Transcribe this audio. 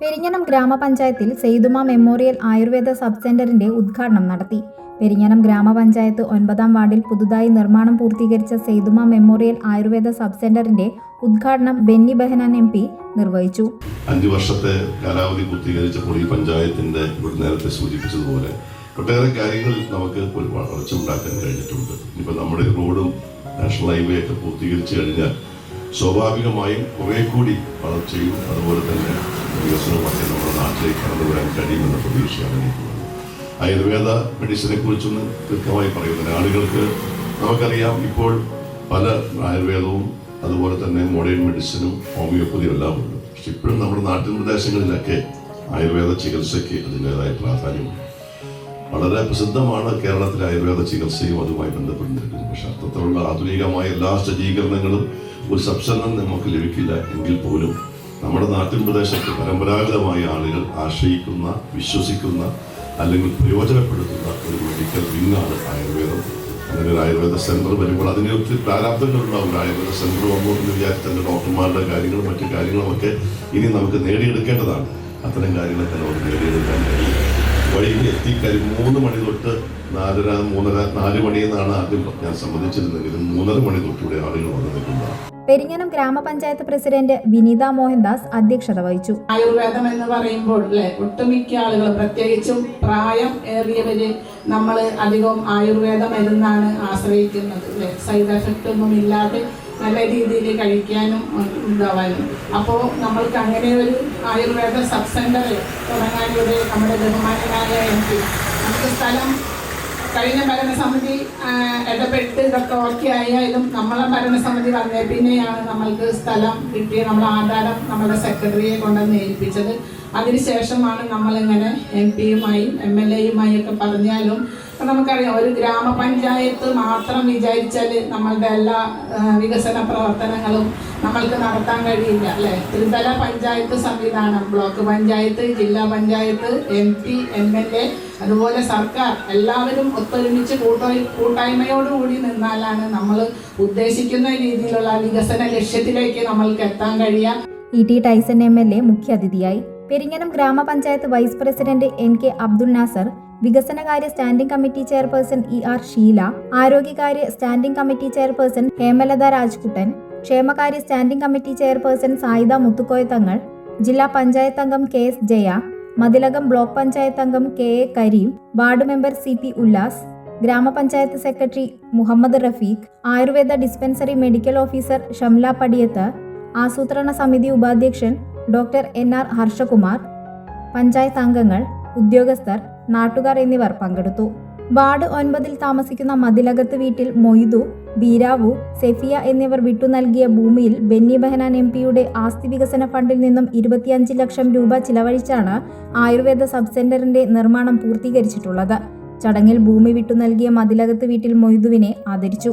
പെരിഞ്ഞനം ഗ്രാമപഞ്ചായത്തിൽ സെയ്തുമ memorial Ayurveda sub സെന്ററിന്റെ ഉദ്ഘാടനം നടത്തി. പെരിഞ്ഞനം ഗ്രാമപഞ്ചായത്ത് ഒൻപതാം വാർഡിൽ പുതുതായി നിർമ്മാണം പൂർത്തീകരിച്ച സെയ്തുമ മെമ്മോറിയൽ ആയുർവേദ സബ് സെന്ററിന്റെ ഉദ്ഘാടനം ബെന്നി ബെഹനാൻ എം പി നിർവഹിച്ചു. അഞ്ച് വർഷത്തെ കാലാവധി പൂർത്തീകരിച്ചപ്പോൾ ഈ പഞ്ചായത്തിന്റെ നേരത്തെ സൂചിപ്പിച്ചതുപോലെ ഒട്ടേറെ കാര്യങ്ങൾ നമുക്ക് ഒരു വളർച്ച ഉണ്ടാക്കാൻ കഴിഞ്ഞിട്ടുണ്ട്. ഇനിയിപ്പോൾ നമ്മുടെ റോഡും നാഷണൽ ഹൈവേ ഒക്കെ പൂർത്തീകരിച്ചു കഴിഞ്ഞാൽ സ്വാഭാവികമായും കുറെ കൂടി വളർച്ചയും അതുപോലെ തന്നെ വികസനവുമൊക്കെ നമ്മുടെ നാട്ടിലേക്ക് കടന്നു വരാൻ കഴിയുമെന്ന പ്രതീക്ഷയാണ് എനിക്കുള്ളത്. ആയുർവേദ മെഡിസിനെ കുറിച്ചൊന്ന് കൃത്യമായി പറയുന്നത് ആളുകൾക്ക് നമുക്കറിയാം ഇപ്പോൾ പല ആയുർവേദവും അതുപോലെ തന്നെ മോഡേൺ മെഡിസിനും ഹോമിയോപ്പതിയും എല്ലാം ഉണ്ട്. പക്ഷെ ഇപ്പോഴും നമ്മുടെ നാട്ടിൻ പ്രദേശങ്ങളിലൊക്കെ ആയുർവേദ ചികിത്സയ്ക്ക് അതിന്റെതായ പ്രാധാന്യമുണ്ട്. വളരെ പ്രസിദ്ധമാണ് കേരളത്തിലെ ആയുർവേദ ചികിത്സയും അതുമായി ബന്ധപ്പെട്ടിരിക്കുന്നത്. പക്ഷെ അത്തരത്തിലുള്ള ആധുനികമായ എല്ലാ സജ്ജീകരണങ്ങളും ഒരു സബ്സെന്റർ നമുക്ക് ലഭിക്കില്ല എങ്കിൽ പോലും നമ്മുടെ നാട്ടിൻ പ്രദേശത്ത് പരമ്പരാഗതമായ ആളുകൾ ആശ്രയിക്കുന്ന വിശ്വസിക്കുന്ന അല്ലെങ്കിൽ പ്രയോജനപ്പെടുത്തുന്ന ഒരു മെഡിക്കൽ വിങ്ങാണ് ആയുർവേദം. അങ്ങനെ ഒരു ആയുർവേദ സെന്റർ വരുമ്പോൾ അതിന് ഒത്തിരി പ്രാരാബ്ദങ്ങളുണ്ടാവും ആയുർവേദ സെന്റർ വന്നു എന്ന് വിചാരിച്ച ഡോക്ടർമാരുടെ കാര്യങ്ങളും മറ്റു കാര്യങ്ങളുമൊക്കെ ഇനി നമുക്ക് നേടിയെടുക്കേണ്ടതാണ്. അത്തരം കാര്യങ്ങളൊക്കെ നമുക്ക് നേടിയെടുക്കാൻ കഴിയും. വഴിയിൽ എത്തിക്കഴിഞ്ഞ് മൂന്ന് മണി തൊട്ട് നാലര മൂന്നര നാല് മണി എന്നാണ് ആദ്യം ഞാൻ സംബന്ധിച്ചിരുന്നെങ്കിലും മൂന്നര മണി തൊട്ടുകൂടെ ആളുകൾ വന്നു നിൽക്കുന്നതാണ് പെരിഞ്ഞനം ഗ്രാമപഞ്ചായത്ത് പ്രസിഡന്റ് വിനീത മോഹൻദാസ് അധ്യക്ഷത വഹിച്ചു. ആയുർവേദം എന്ന് പറയുമ്പോൾ അല്ലെ ഒട്ടുമിക്ക ആളുകൾ പ്രത്യേകിച്ചും പ്രായം ഏറിയവര് നമ്മൾ അധികവും ആയുർവേദ മരുന്നാണ് ആശ്രയിക്കുന്നത് അല്ലെ? സൈഡ് എഫക്റ്റ് ഒന്നും ഇല്ലാതെ നല്ല രീതിയിൽ കഴിക്കാനും ഉണ്ടാവാനും അപ്പോൾ നമ്മൾക്ക് അങ്ങനെ ഒരു ആയുർവേദ സബ് സെന്റർ തുടങ്ങാനിവിടെ നമ്മുടെ ബഹുമാനനായ എം പി. നമുക്ക് സ്ഥലം കഴിഞ്ഞ ഭരണസമിതി ഇടപെട്ട് ഇതൊക്കെ ഓക്കെ ആയാലും നമ്മളെ ഭരണസമിതി വന്നേ പിന്നെയാണ് നമ്മൾക്ക് സ്ഥലം കിട്ടിയ നമ്മളെ ആധാരം നമ്മുടെ സെക്രട്ടറിയെ കൊണ്ടുവന്ന് ഏൽപ്പിച്ചത്. അതിനുശേഷമാണ് നമ്മളിങ്ങനെ എം പിയുമായും എം എൽ എയുമായി ഒക്കെ പറഞ്ഞാലും നമുക്കറിയാം ഒരു ഗ്രാമപഞ്ചായത്ത് മാത്രം വിചാരിച്ചാൽ നമ്മളുടെ എല്ലാ വികസന പ്രവർത്തനങ്ങളും നമ്മൾക്ക് നടത്താൻ കഴിയില്ല അല്ലേ? ത്രിതല പഞ്ചായത്ത് സംവിധാനം ബ്ലോക്ക് പഞ്ചായത്ത് ജില്ലാ panchayat M P M L A അതുപോലെ സർക്കാർ എല്ലാവരും ഒത്തൊരുമിച്ച് കൂട്ടായി കൂട്ടായ്മയോടുകൂടി നിന്നാലാണ് നമ്മൾ ഉദ്ദേശിക്കുന്ന രീതിയിലുള്ള വികസന ലക്ഷ്യത്തിലേക്ക് നമ്മൾക്ക് എത്താൻ കഴിയുക. E T Tyson M L A മുഖ്യാതിഥിയായി. പെരിഞ്ഞനം ഗ്രാമപഞ്ചായത്ത് vice president N K Abdul Nasar വികസനകാര്യ standing committee chairperson E R Sheela ആരോഗ്യകാര്യ standing committee chairperson Hemalatha Rajkuttan ക്ഷേമകാര്യ സ്റ്റാൻഡിംഗ് കമ്മിറ്റി ചെയർപേഴ്സൺ സായിദ മുത്തുക്കോയത്തങ്ങൾ ജില്ലാ പഞ്ചായത്ത് അംഗം K S Jaya Mathilakam block panchayat അംഗം K A Kareem ward member C P Ullas ഗ്രാമപഞ്ചായത്ത് secretary Muhammad Rafeeq Ayurveda dispensary medical officer Shamla Padiyath ആസൂത്രണ സമിതി ഉപാധ്യക്ഷൻ doctor N R Harshakumar panchayat അംഗങ്ങൾ ഉദ്യോഗസ്ഥർ നാട്ടുകാർ എന്നിവർ പങ്കെടുത്തു. വാർഡ് ഒൻപതിൽ താമസിക്കുന്ന മതിലകത്ത് വീട്ടിൽ മൊയ്തു ബീരാവു സെഫിയ എന്നിവർ വിട്ടു നൽകിയ ഭൂമിയിൽ ബെന്നി ബെഹനാൻ എം പിയുടെ ആസ്തി വികസന ഫണ്ടിൽ നിന്നും ഇരുപത്തിയഞ്ച് ലക്ഷം രൂപ ചിലവഴിച്ചാണ് ആയുർവേദ സബ് സെന്ററിന്റെ നിർമ്മാണം പൂർത്തീകരിച്ചിട്ടുള്ളത്. ചടങ്ങിൽ ഭൂമി വിട്ടു നൽകിയ മതിലകത്ത് വീട്ടിൽ മൊയ്തുവിനെ ആദരിച്ചു.